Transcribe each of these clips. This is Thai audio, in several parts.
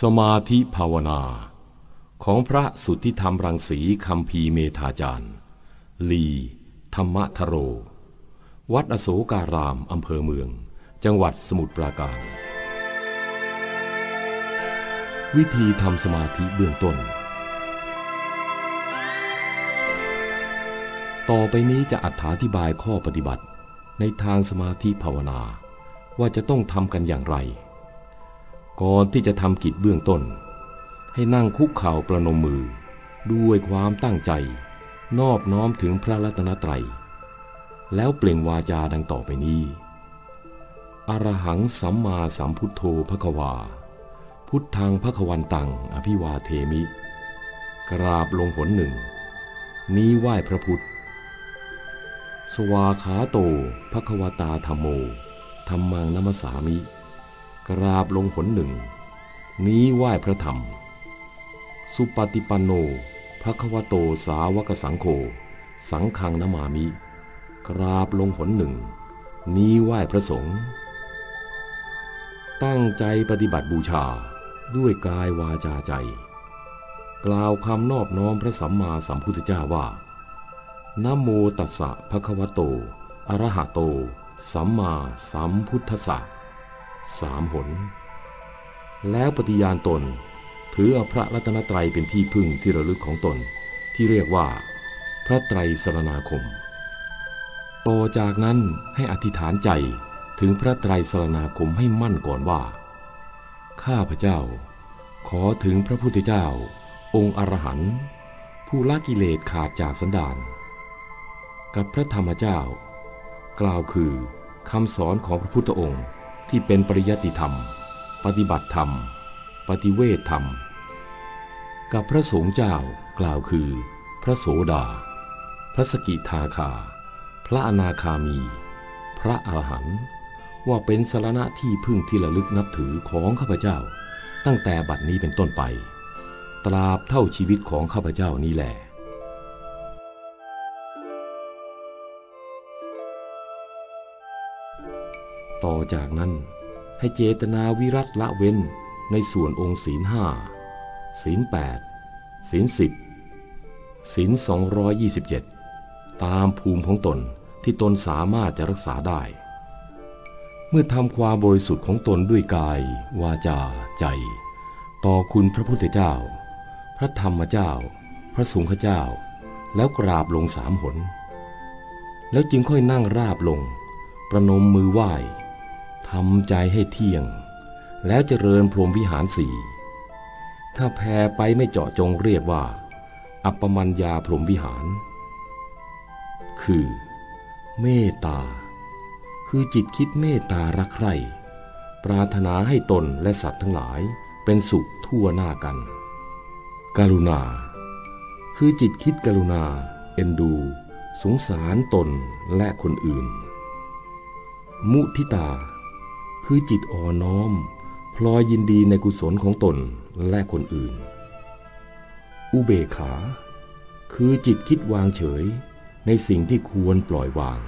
สมาธิภาวนา ของพระสุทธิธรรมรังสีคำพีเมธาจารย์ ลี ธรรมทโร วัดอโศการามอำเภอเมือง จังหวัดสมุทรปราการ วิธีทำสมาธิเบื้องต้น ต่อไปนี้จะอธิบายข้อปฏิบัติในทางสมาธิภาวนา ว่าจะต้องทำกันอย่างไร ก่อนที่จะทำกิจเบื้องต้น ให้นั่งคุกเข่าประนมมือ ด้วยความตั้งใจ นอบน้อมถึงพระรัตนตรัย แล้วเปล่งวาจาดังต่อไปนี้ อรหังสัมมาสัมพุทโธพระวา พุทธังพระวันตัง อภิวาเทมิ กราบลงหนหนึ่ง นี้ไหว้พระพุทธ สวาขาโตภะควตาธรรมโมธรรมังนัมสสามิ กราบลงหนหนึ่ง นี้ไหว้พระธรรม สุปฏิปันโนภะควโตสาวกสังโฆสังฆังนามามิ กราบลงหนหนึ่ง นี้ไหว้พระสงฆ์ตั้งใจปฏิบัติบูชาด้วยกายวาจาใจ กล่าวคำนอบน้อมพระสัมมาสัมพุทธเจ้าว่านะโมตัสสะภะคะวะโต อะระหะโต สัมมาสัมพุทธัสสะ สามหน แล้วปฏิญาณตน ถือเอาพระรัตนตรัยเป็นที่พึ่งที่ระลึกของตน ที่เรียกว่า พระไตรสรณาคม ต่อจากนั้นให้อธิษฐานใจถึงพระไตรสรณาคมให้มั่นก่อนว่า ข้าพเจ้า ขอถึงพระพุทธเจ้า องค์อรหันต์ผู้ละกิเลสขาดจากสันดาน กับพระธรรมเจ้า กล่าวคือคำสอนของพระพุทธองค์ ที่เป็นปริยัติธรรม ปฏิบัติธรรม ปฏิเวทธรรม กับพระสงฆ์เจ้ากล่าวคือ พระโสดา พระสกิทาคา พระอนาคามี พระอรหันต์ว่าเป็นสารณะที่พึ่งที่ระลึกนับถือของข้าพเจ้า ตั้งแต่บัดนี้เป็นต้นไป ตราบเท่าชีวิตของข้าพเจ้านี้แหละ ต่อจากนั้นให้เจตนาวิรัตละเว้นในส่วนองค์ศีลห้าศีลแปดศีลสิบศีลสองร้อยยี่สิบเจ็ดตามภูมิของตนที่ตนสามารถจะรักษาได้ เมื่อทำความบริสุทธิ์ของตนด้วยกาย วาจา ใจ ต่อคุณพระพุทธเจ้า พระธรรมเจ้า พระสงฆ์เจ้า แล้วกราบลงสามหน แล้วจึงค่อยนั่งราบลง ประนมมือไหว้ ทำใจให้เที่ยง แล้วเจริญพรหมวิหารสี่ถ้าแพ้ไปไม่เจาะจงเรียกว่า อัปปมัญญาพรหมวิหาร คือ เมตตา คือจิตคิดเมตตารักใคร่ปรารถนาให้ตนและสัตว์ทั้งหลายเป็นสุขทั่วหน้ากัน กรุณา คือจิตคิดกรุณา เอ็นดู สงสารตนและคนอื่น มุทิตา คือจิตอ่อนน้อม พลอยยินดีในกุศลของตนและคนอื่น อุเบกขา คือจิตคิดวางเฉยในสิ่งที่ควรปล่อยวาง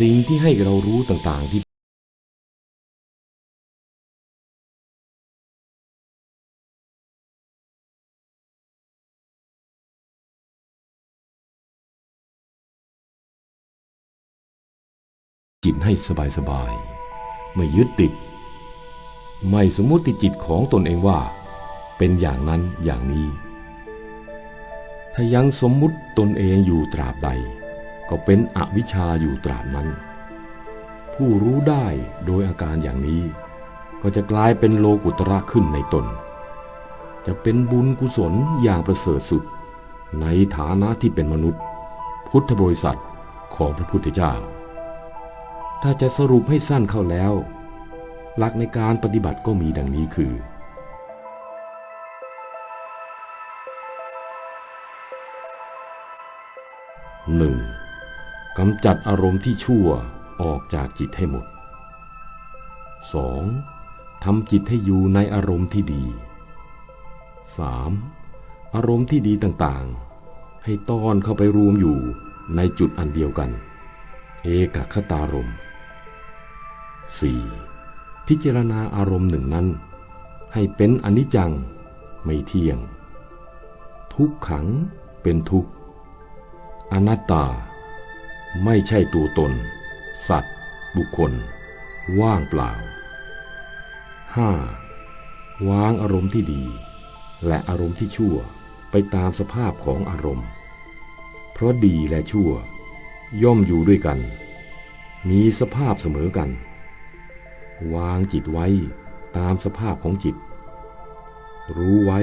สิ่งที่ให้เรารู้ต่างๆที่จิตให้สบายๆไม่ยึดติด ไม่สมมุติจิตของตนเองว่า เป็นอย่างนั้นอย่างนี้ ถ้ายังสมมุติตนเองอยู่ตราบใด ก็เป็นอวิชชาอยู่ตราบนั้น ผู้รู้ได้โดยอาการอย่างนี้ ก็จะกลายเป็นโลกุตระขึ้นในตน จะเป็นบุญกุศลอย่างประเสริฐสุด ในฐานะที่เป็นมนุษย์ พุทธบริษัทของพระพุทธเจ้า ถ้าจะสรุปให้สั้นเข้าแล้ว หลักในการปฏิบัติก็มีดังนี้คือ กำจัดอารมณ์ที่ชั่วออกจากจิตให้หมด 2. ทำจิตให้อยู่ในอารมณ์ที่ดี 3. อารมณ์ที่ดีต่างๆ ให้ต้อนเข้าไปรวมอยู่ในจุดอันเดียวกัน เอกคตารมณ์ 4. พิจารณาอารมณ์หนึ่งนั้น ให้เป็นอนิจจังไม่เที่ยง ทุกขังเป็นทุกอนัตตา ไม่ใช่ตัวตน สัตว์ บุคคล ว่างเปล่า 5. วางอารมณ์ที่ดี และอารมณ์ที่ชั่วไปตามสภาพของอารมณ์ เพราะดีและชั่ว ย่อมอยู่ด้วยกัน มีสภาพเสมอกัน วางจิตไว้ตามสภาพของจิต รู้ไว้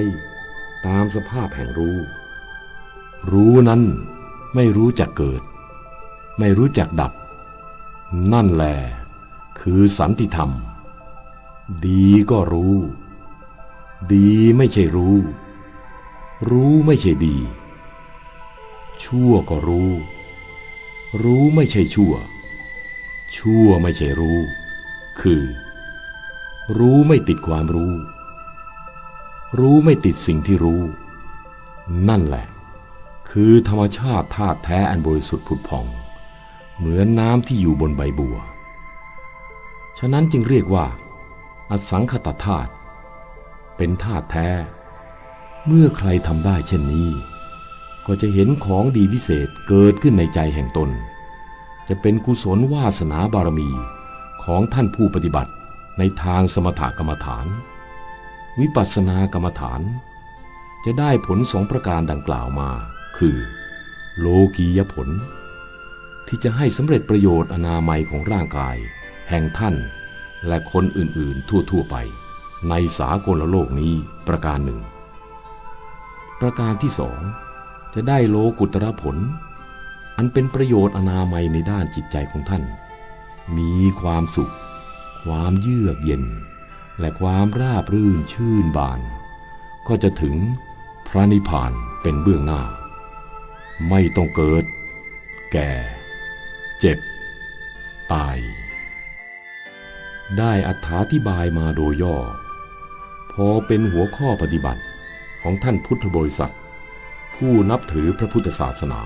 ตามสภาพแห่งรู้ รู้นั้นไม่รู้จักเกิด ไม่รู้จักดับ นั่นแหละคือสันติธรรม ดีก็รู้ ดีไม่ใช่รู้ รู้ไม่ใช่ดี ชั่วก็รู้ รู้ไม่ใช่ชั่ว ชั่วไม่ใช่รู้ คือ รู้ไม่ติดความรู้ รู้ไม่ติดสิ่งที่รู้ นั่นแหละ คือธรรมชาติธาตุแท้อันบริสุทธิ์ผุดผ่อง เหมือนน้ำที่อยู่บนใบบัว ฉะนั้นจึงเรียกว่า อสังคตธาตุเป็นธาตุแท้ เมื่อใครทำได้เช่นนี้ ก็จะเห็นของดีวิเศษเกิดขึ้นในใจแห่งตน จะเป็นกุศลวาสนาบารมีของท่านผู้ปฏิบัติในทางสมถกรรมฐาน วิปัสสนากรรมฐาน จะได้ผลสองประการดังกล่าวมา คือ โลกียผล ที่จะให้สำเร็จประโยชน์อนามัยของร่างกาย แห่งท่าน และคนอื่นๆทั่ว ๆ ไป ในสากลโลกนี้ประการหนึ่ง ประการที่สองจะได้โลกุตรผล อันเป็นประโยชน์อนามัยในด้านจิตใจของท่าน มีความสุข ความเยือกเย็น และความราบรื่นชื่นบาน ก็จะถึงพระนิพพานเป็นเบื้องหน้า ไม่ต้องเกิด แก่ เจ็บ ตาย ได้อธิบายมาโดยย่อ พอเป็นหัวข้อปฏิบัติของท่านพุทธบริษัท ผู้นับถือพระพุทธศาสนา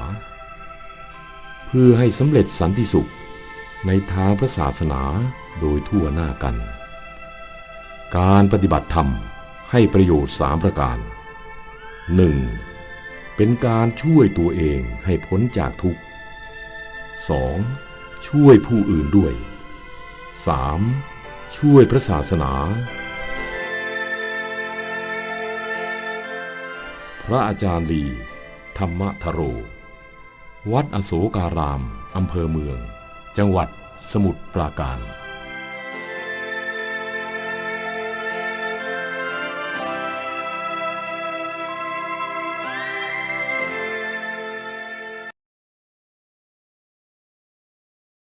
เพื่อให้สำเร็จสันติสุขในทางพระศาสนาโดยทั่วหน้ากัน การปฏิบัติธรรมให้ประโยชน์สามประการหนึ่งเป็นการช่วยตัวเองให้พ้นจากทุกข์ 2. ช่วยผู้อื่นด้วย 3. ช่วยพระศาสนา พระอาจารย์ลี ธรรมทโร วัดอโศการาม อำเภอเมือง จังหวัดสมุทรปราการ